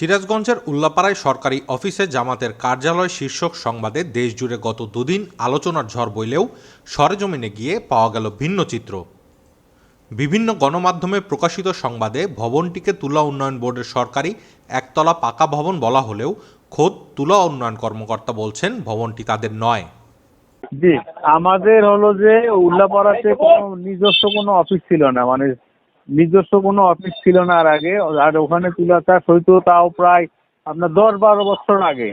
সিরাজগঞ্জের উল্লাপাড়ায় সরকারি অফিসে জামাতের কার্যালয় শীর্ষক সংবাদে দেশজুড়ে গত দুদিন আলোচনার ঝড় বইলেও সরেজমিনে গিয়ে পাওয়া গেল ভিন্ন চিত্র। বিভিন্ন গণমাধ্যমে প্রকাশিত সংবাদে ভবনটিকে তুলা উন্নয়ন বোর্ডের সরকারি একতলা পাকা ভবন বলা হলেও খোদ তুলা উন্নয়ন কর্মকর্তা বলছেন ভবনটি তাদের নয়। জি, আমাদের হলো যে উল্লাপাড়াতে কোনো নিজস্ব কোনো অফিস ছিল না মানে নিজস্ব কোনো অফিস ছিল না আর আগে। আর ওখানে তুলা চাষ হইতো তাও প্রায় আপনার দশ বারো বছর আগে।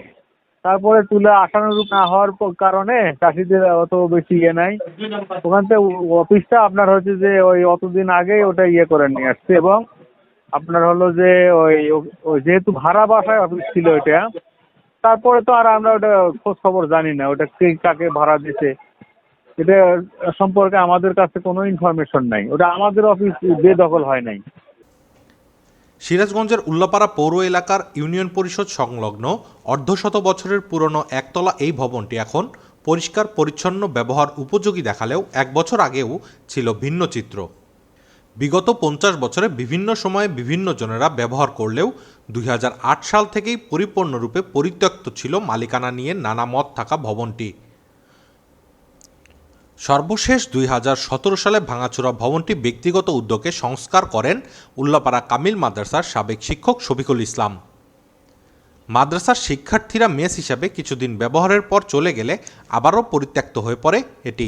তারপরে তুলা আশানুরূপ না হওয়ার কারণে চাষিদের অত বেশি ইয়ে নাই। ওখান থেকে অফিসটা আপনার হচ্ছে যে ওই অতদিন আগে ওটা ইয়ে করে নিয়ে আসছে এবং আপনার হলো যে ওই ওই যেহেতু ভাড়া বাসায় অফিস ছিল ওইটা, তারপরে তো আর আমরা ওটা খোঁজ খবর জানি না, ওটা কে কাকে ভাড়া দিছে। এটা সম্পর্কে আমাদের কাছে কোনো ইনফরমেশন নাই। ওটা আমাদের অফিস বেদখল হয় নাই। সিরাজগঞ্জের উল্লাপাড়া পৌর এলাকার ইউনিয়ন পরিষদ সংলগ্ন অর্ধশত বছরের পুরনো একতলা এই ভবনটি এখন পরিষ্কার, পরিচ্ছন্ন, ব্যবহার উপযোগী দেখালেও এক বছর আগেও ছিল ভিন্ন চিত্র। বিগত পঞ্চাশ বছরে বিভিন্ন সময়ে বিভিন্ন জনেরা ব্যবহার করলেও দুই হাজার আট সাল থেকেই পরিপূর্ণরূপে পরিত্যক্ত ছিল মালিকানা নিয়ে নানা মত থাকা ভবনটি। সর্বশেষ দুই হাজার সতেরো সালে ভাঙাচোরা ভবনটি ব্যক্তিগত উদ্যোগে সংস্কার করেন উল্লাপাড়া কামিল মাদ্রাসার সাবেক শিক্ষক শফিকুল ইসলাম। মাদ্রাসার শিক্ষার্থীরা মেস হিসাবে কিছুদিন ব্যবহারের পর চলে গেলে আবারও পরিত্যক্ত হয়ে পড়ে এটি।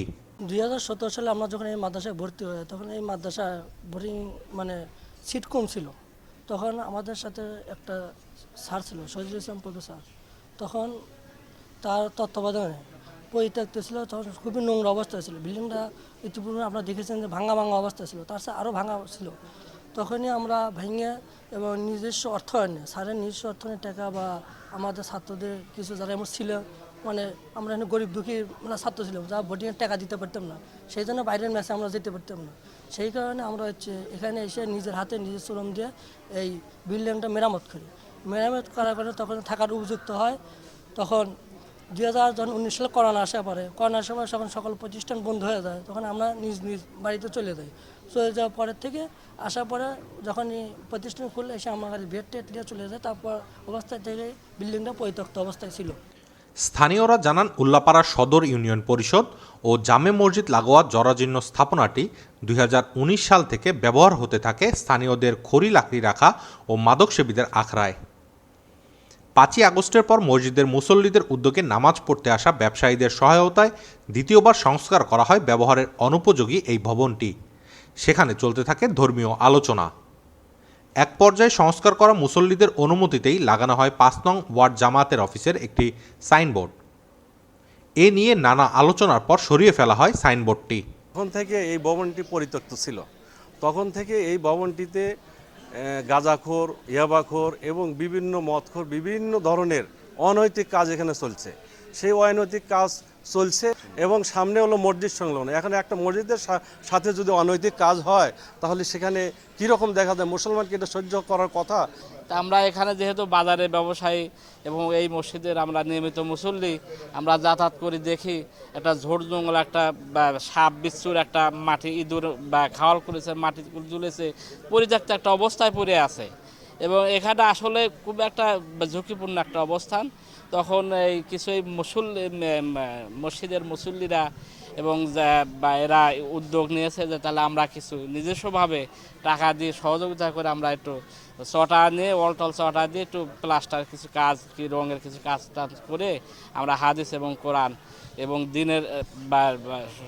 দুই হাজার সতেরো সালে আমরা যখন এই মাদ্রাসায় ভর্তি হই তখন এই মাদ্রাসা বোর্ডিং মানে সিট কম ছিল। তখন আমাদের সাথে একটা স্যার ছিল সজিল ইসলাম প্রফেসর। তখন তার তত্ত্বাবধানে পরিত্যক্ত ছিল, তখন খুবই নোংরা অবস্থা ছিল। বিল্ডিংটা ইতিপূর্বে আপনারা দেখেছেন যে ভাঙা ভাঙা অবস্থা ছিল, তার সাথে আরও ভাঙা ছিল। তখনই আমরা ভেঙে এবং নিজস্ব অর্থায়নে, স্যারের নিজস্ব অর্থায়নের টাকা বা আমাদের ছাত্রদের কিছু যারা এমন ছিল মানে আমরা এখানে গরিব দুঃখী মানে ছাত্র ছিলাম, যা ভোটিংয়ের টাকা দিতে পারতাম না। সেই জন্য বাইরের ম্যাচে আমরা যেতে পারতাম না। সেই কারণে আমরা হচ্ছে এখানে এসে নিজের হাতে নিজের শ্রম দিয়ে এই বিল্ডিংটা মেরামত করি। মেরামত করার কারণে তখন থাকার উপযুক্ত হয়। তখন দুই হাজার যখন উনিশ সালে করোনা আসার পরে, করোনা আসার পরে যখন সকল প্রতিষ্ঠান বন্ধ হয়ে যায়, তখন আমরা নিজ নিজ বাড়িতে চলে যাই। চলে যাওয়ার পরের থেকে আসার পরে যখন প্রতিষ্ঠান খুললে এসে আমরা খালি বেড টেড নিয়ে চলে যায়, তারপর অবস্থায় থেকে বিল্ডিংটা পরিত্যক্ত অবস্থায় ছিল। স্থানীয়রা জানান, উল্লাপাড়া সদর ইউনিয়ন পরিষদ ও জামে মসজিদ লাগোয়া জরাজীর্ণ স্থাপনাটি দুই হাজার উনিশ সাল থেকে ব্যবহার হতে থাকে স্থানীয়দের খড়ি লাকড়ি রাখা ও মাদকসেবীদের আখড়ায়। পাঁচই আগস্টের পর মসজিদের মুসল্লিদের উদ্যোগে নামাজ পড়তে আসা ব্যবসায়ীদের সহায়তায় দ্বিতীয়বার সংস্কার করা হয় ব্যবহারের অনুপযোগী এই ভবনটি। সেখানে চলতে থাকে ধর্মীয় আলোচনা। এক পর্যায়ে সংস্কার করা মুসল্লিদের অনুমতিতেই লাগানো হয় পাঁচ নং ওয়ার্ড জামাতের অফিসের একটি সাইনবোর্ড। এ নিয়ে নানা আলোচনার পর সরিয়ে ফেলা হয় সাইনবোর্ডটি। তখন থেকে এই ভবনটি পরিত্যক্ত ছিল। তখন থেকে এই ভবনটিতে গাঁজাখোর, ইয়াবাখোর এবং বিভিন্ন মদখোর বিভিন্ন ধরনের অনৈতিক কাজ এখানে চলছে। সেই অনৈতিক কাজ চলছে এবং সামনে হলো মসজিদ সংলগ্ন। এখন একটা মসজিদের সাথে যদি অনৈতিক কাজ হয়, তাহলে সেখানে কীরকম দেখা যায়? মুসলমানকে এটা সহ্য করার কথা তা আমরা এখানে যেহেতু বাজারে ব্যবসায়ী এবং এই মসজিদের আমরা নিয়মিত মুসল্লি, আমরা যাতায়াত করি, দেখি একটা ঝোড় জঙ্গল, একটা সাপ বিচ্ছুর একটা মাটি ইঁদুর, বা খাওয়াল করেছে, মাটি ঝুলেছে, পরিত্যক্ত একটা অবস্থায় পড়ে আছে। এবং এখানে আসলে খুব একটা ঝুঁকিপূর্ণ একটা অবস্থান। তখন এই কিছু মুসল্লি মসজিদের মুসল্লিরা এবং এরা উদ্যোগ নিয়েছে যে তাহলে আমরা কিছু নিজস্বভাবে টাকা দিয়ে সহযোগিতা করে আমরা একটু চটা নিয়ে অলটল চটা দিয়ে একটু প্লাস্টার কিছু কাজ, কি রঙের কিছু কাজ টাজ করে আমরা হাদিস এবং কোরআন এবং দিনের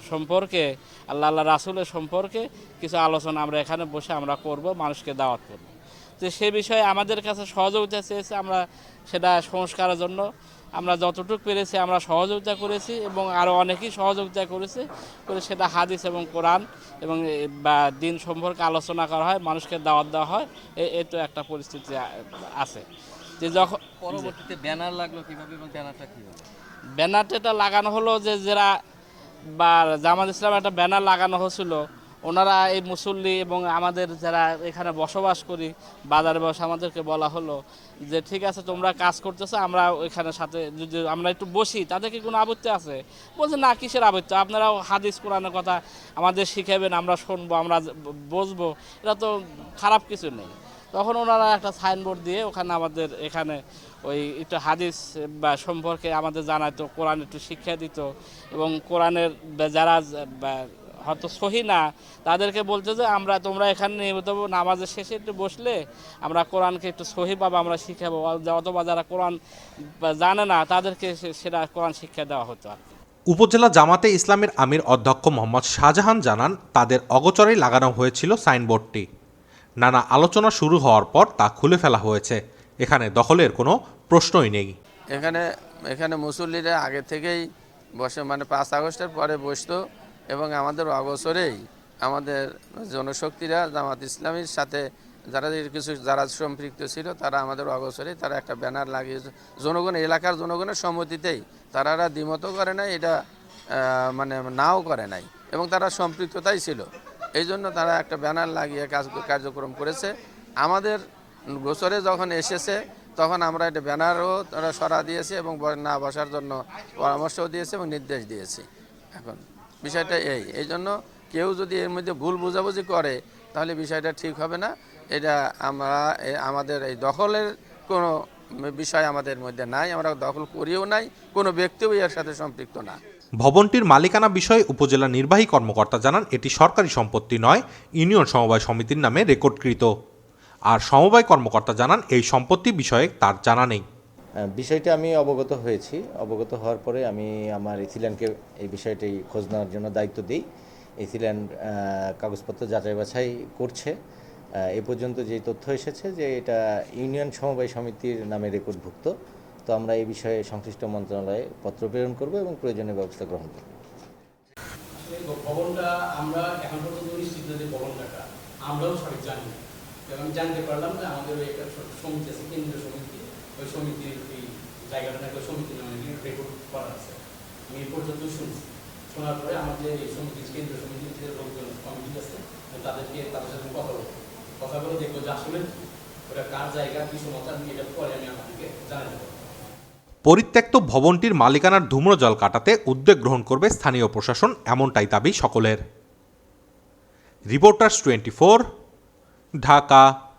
সম্পর্কে, আল্লাহ আল্লাহ রাসুলের সম্পর্কে কিছু আলোচনা আমরা এখানে বসে আমরা করব, মানুষকে দাওয়াত করব। তো সে বিষয়ে আমাদের কাছে সহযোগিতা চেয়েছে আমরা সেটা সংস্কারের জন্য। আমরা যতটুকু পেরেছি আমরা সহযোগিতা করেছি এবং আরও অনেকেই সহযোগিতা করেছে করে সেটা হাদিস এবং কোরআন এবং বা দিন সম্পর্কে আলোচনা করা হয় মানুষকে দাওয়াত দেওয়া হয় এ- তো একটা পরিস্থিতি আছে। যে যখন পরবর্তীতে ব্যানার লাগল কীভাবে এবং ব্যানারটা কীভাবে ব্যানারটা লাগানো হলো যে যারা বা জামাত ইসলাম একটা ব্যানার লাগানো হয়েছিল ওনারা এই মুসল্লি এবং আমাদের যারা এখানে বসবাস করি, বাজারে বসে, আমাদেরকে বলা হলো যে, ঠিক আছে, তোমরা কাজ করতেছো, আমরা ওইখানে সাথে যদি আমরা একটু বসি, তাদের কি কোনো আপত্তি আছে? বলছে, না, কিসের আপত্তি আপনারাও হাদিস, কোরআনের কথা আমাদের শিখাবেন আমরা শুনব, আমরা বসবো। এটা তো খারাপ কিছু নেই। তখন ওনারা একটা সাইনবোর্ড দিয়ে ওখানে আমাদের এখানে ওই একটু হাদিস বা সম্পর্কে আমাদের জানাতো কোরআন একটু শিক্ষা দিত এবং কোরআনের যারা হয়তো সহি না। তাদেরকে বলতে যে আমরা তোমরা এখানে নিয়মিত নামাজের শেষে একটু বসলে আমরা কোরআনকে একটু সহি পাবো আমরা শিখাবো অথবা যারা কোরআন জানে না তাদেরকে সেটা কোরআন শিক্ষা দেওয়া হতো আর কি। উপজেলা জামাতে ইসলামের আমির অধ্যক্ষ মোহাম্মদ শাহজাহান জানান তাদের অগচরেই লাগানো হয়েছিল সাইনবোর্ডটি। নানা আলোচনা শুরু হওয়ার পর তা খুলে ফেলা হয়েছে। এখানে দখলের কোনো প্রশ্নই নেই। এখানে এখানে মুসল্লিরা আগে থেকেই বসে মানে পাঁচ আগস্টের পরে বসতো। এবং আমাদের অবসরেই আমাদের জনশক্তিরা, জামাত ইসলামীর সাথে যারা কিছু, যারা সম্পৃক্ত ছিল, তারা আমাদের অবসরে তারা একটা ব্যানার লাগিয়ে জনগণ, এলাকার জনগণের সম্মতিতেই তারা দ্বিমত করে নাই, এটা মানে নাও করে নাই এবং তারা সম্পৃক্ততাই ছিল। এই জন্য তারা একটা ব্যানার লাগিয়ে কাজ, কার্যক্রম করেছে। আমাদের গোসরে যখন এসেছে, তখন আমরা এটা ব্যানারও তারা সরা দিয়েছি এবং না বসার জন্য পরামর্শও দিয়েছি এবং নির্দেশ দিয়েছি। এখন বিষয়টা এই। এই জন্য কেউ যদি এর মধ্যে ভুল বোঝাবুঝি করে, তাহলে বিষয়টা ঠিক হবে না। এটা আমরা আমাদের এই দখলের কোনো বিষয় আমাদের মধ্যে নাই, আমরা দখল করিও নাই, কোনো ব্যক্তিও এর সাথে সম্পৃক্ত না। ভবনটির মালিকানা বিষয়ে উপজেলা নির্বাহী কর্মকর্তা জানান, এটি সরকারি সম্পত্তি নয়, ইউনিয়ন সমবায় সমিতির নামে রেকর্ডকৃত। আর সমবায় কর্মকর্তা জানান, এই সম্পত্তি বিষয়ে তার জানা নেই। বিষয়টা আমি অবগত হয়েছি। অবগত হওয়ার পরে আমি আমার ইথিল্যান্ডকে এই বিষয়টি খোঁজ নেওয়ার জন্য দায়িত্ব দিই। ইথিল্যান্ড কাগজপত্র যাচাই বাছাই করছে। এ পর্যন্ত যে তথ্য এসেছে যে এটা ইউনিয়ন সমবায় সমিতির নামে রেকর্ডভুক্ত। তো আমরা এই বিষয়ে সংশ্লিষ্ট মন্ত্রণালয়ে পত্র প্রেরণ করব এবং প্রয়োজনীয় ব্যবস্থা গ্রহণ করব। আমরাও সঠিক জানি আমি জানতে পারলাম যে আমাদের একটা সমিতি আছে, কেন্দ্রীয় সমিতি ওই সমিতির এই জায়গাটা নাকি ওই সমিতির নামে রেকর্ড করা আছে পর্যন্ত শোনার পরে আমাদের এই সমিতির লোকজন কমিটি আছে তাদেরকে, তাদের সাথে কথা কথা বলে দেখব যে আসলে কার জায়গা এটা পরে আমি আপনাদেরকে পরিত্যক্ত ভবনটির মালিকানার ধূম্রজল কাটাতে উদ্যোগ গ্রহণ করবে স্থানীয় প্রশাসন, এমনটাই দাবি সকলের। Reporters twenty Dhaka.